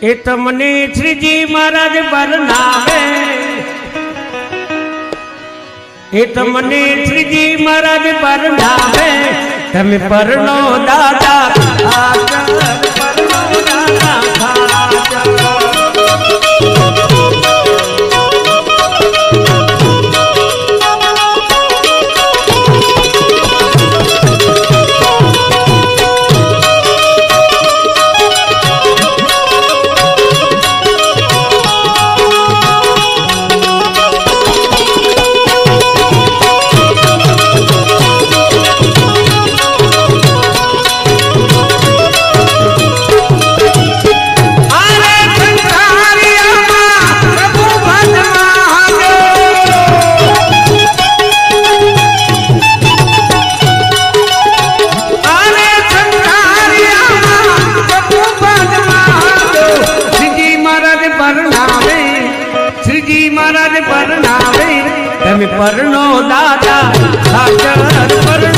એ તમને શ્રીજી મહારાજ બરનાવે એ તમને શ્રીજી મહારાજ બરનાવે તમે પરનો દાદા પરણાવે તમે પરણો દાદા સાચર પરણો